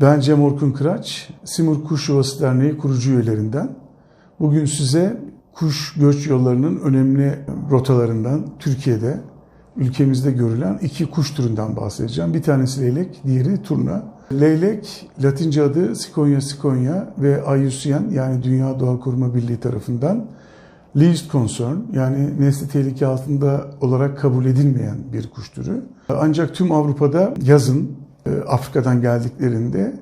Ben Cem Orkun Kıraç, Simur Kuş Yuvası Derneği kurucu üyelerinden. Bugün size kuş göç yollarının önemli rotalarından Türkiye'de, ülkemizde görülen iki kuş türünden bahsedeceğim. Bir tanesi leylek, diğeri turna. Leylek, Latince adı Sikonia sikonia ve IUCN yani Dünya Doğa Koruma Birliği tarafından least concern yani nesli tehlike altında olarak kabul edilmeyen bir kuş türü. Ancak tüm Avrupa'da yazın Afrika'dan geldiklerinde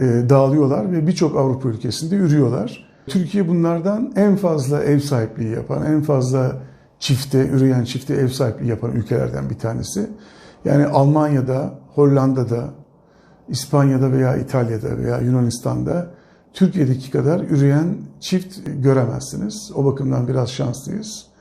e, dağılıyorlar ve birçok Avrupa ülkesinde ürüyorlar. Türkiye bunlardan en fazla ev sahipliği yapan, en fazla çifte, üreyen çifte ev sahipliği yapan ülkelerden bir tanesi. Yani Almanya'da, Hollanda'da, İspanya'da veya İtalya'da veya Yunanistan'da Türkiye'deki kadar üreyen çift göremezsiniz. O bakımdan biraz şanslıyız.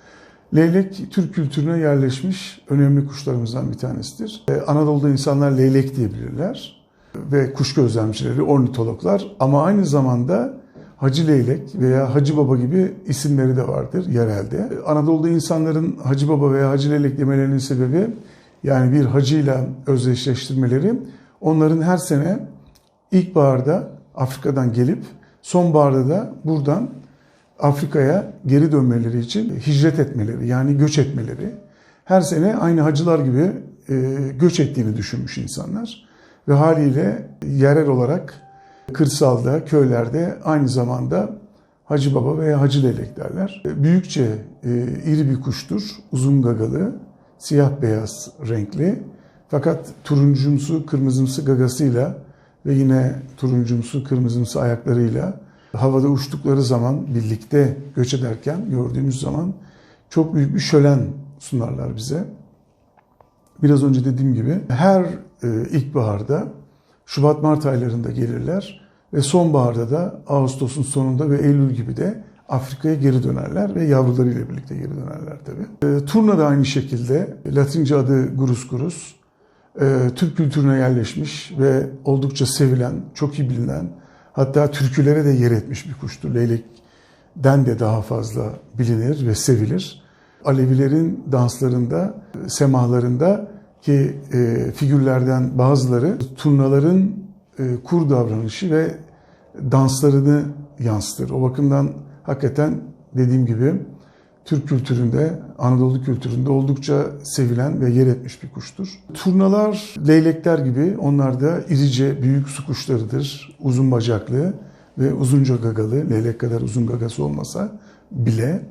Leylek Türk kültürüne yerleşmiş önemli kuşlarımızdan bir tanesidir. Ee, Anadolu'da insanlar leylek diyebilirler ve kuş gözlemcileri, ornitologlar ama aynı zamanda Hacı Leylek veya Hacı Baba gibi isimleri de vardır yerelde. Anadolu'da insanların Hacı Baba veya Hacı Leylek demelerinin sebebi yani bir hacıyla özdeşleştirmeleri onların her sene ilkbaharda Afrika'dan gelip sonbaharda da buradan Afrika'ya geri dönmeleri için hicret etmeleri yani göç etmeleri. Her sene aynı hacılar gibi e, göç ettiğini düşünmüş insanlar. Ve haliyle yerel olarak kırsalda, köylerde aynı zamanda Hacı Baba veya Hacı Leylek derler. Büyükçe e, iri bir kuştur, uzun gagalı, siyah beyaz renkli. Fakat turuncumsu, kırmızımsı gagasıyla ve yine turuncumsu, kırmızımsı ayaklarıyla havada uçtukları zaman birlikte göç ederken gördüğümüz zaman çok büyük bir şölen sunarlar bize. Biraz önce dediğim gibi her e, ilkbaharda Şubat-Mart aylarında gelirler ve sonbaharda da Ağustos'un sonunda ve Eylül gibi de Afrika'ya geri dönerler ve yavrularıyla birlikte geri dönerler tabii. E, turna da aynı şekilde Latince adı Gurus Gurus. E, Türk kültürüne yerleşmiş ve oldukça sevilen, çok iyi bilinen hatta türkülere de yer etmiş bir kuştur. Leylek'den de daha fazla bilinir ve sevilir. Alevilerin danslarında, semahlarında ki e, figürlerden bazıları turnaların e, kur davranışı ve danslarını yansıtır. O bakımdan hakikaten dediğim gibi Türk kültüründe, Anadolu kültüründe oldukça sevilen ve yer etmiş bir kuştur. Turnalar, leylekler gibi onlar da irice büyük su kuşlarıdır. Uzun bacaklı ve uzunca gagalı, leylek kadar uzun gagası olmasa bile.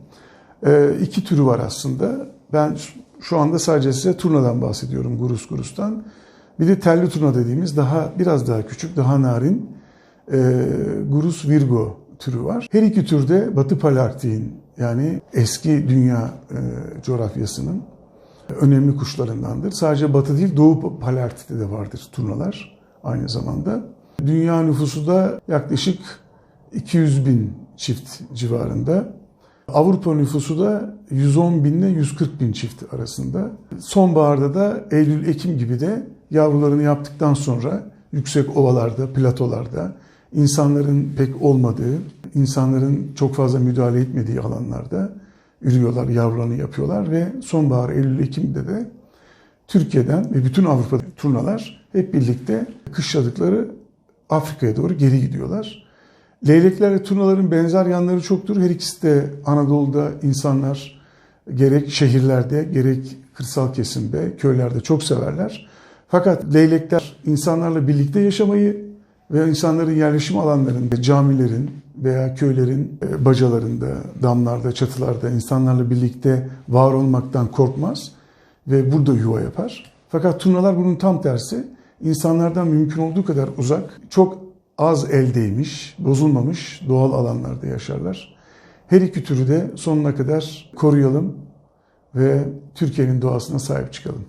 E, iki türü var aslında. Ben şu anda sadece size turnadan bahsediyorum, gurus gurustan. Bir de telli turna dediğimiz daha biraz daha küçük, daha narin e, gurus virgo türü var. Her iki türde Batı Palarktik'in yani eski dünya e, coğrafyasının önemli kuşlarındandır. Sadece Batı değil Doğu Palarktik'te de vardır turnalar aynı zamanda. Dünya nüfusu da yaklaşık 200 bin çift civarında. Avrupa nüfusu da 110 bin ile 140 bin çift arasında. Sonbaharda da Eylül-Ekim gibi de yavrularını yaptıktan sonra yüksek ovalarda, platolarda, insanların pek olmadığı, insanların çok fazla müdahale etmediği alanlarda ürüyorlar, yavrularını yapıyorlar ve sonbahar Eylül-Ekim'de de Türkiye'den ve bütün Avrupa turnalar hep birlikte kışladıkları Afrika'ya doğru geri gidiyorlar. Leylekler ve turnaların benzer yanları çoktur. Her ikisi de Anadolu'da insanlar gerek şehirlerde gerek kırsal kesimde, köylerde çok severler. Fakat leylekler insanlarla birlikte yaşamayı ve insanların yerleşim alanlarında, camilerin veya köylerin e, bacalarında, damlarda, çatılarda insanlarla birlikte var olmaktan korkmaz ve burada yuva yapar. Fakat turnalar bunun tam tersi. İnsanlardan mümkün olduğu kadar uzak, çok az eldeymiş, bozulmamış doğal alanlarda yaşarlar. Her iki türü de sonuna kadar koruyalım ve Türkiye'nin doğasına sahip çıkalım.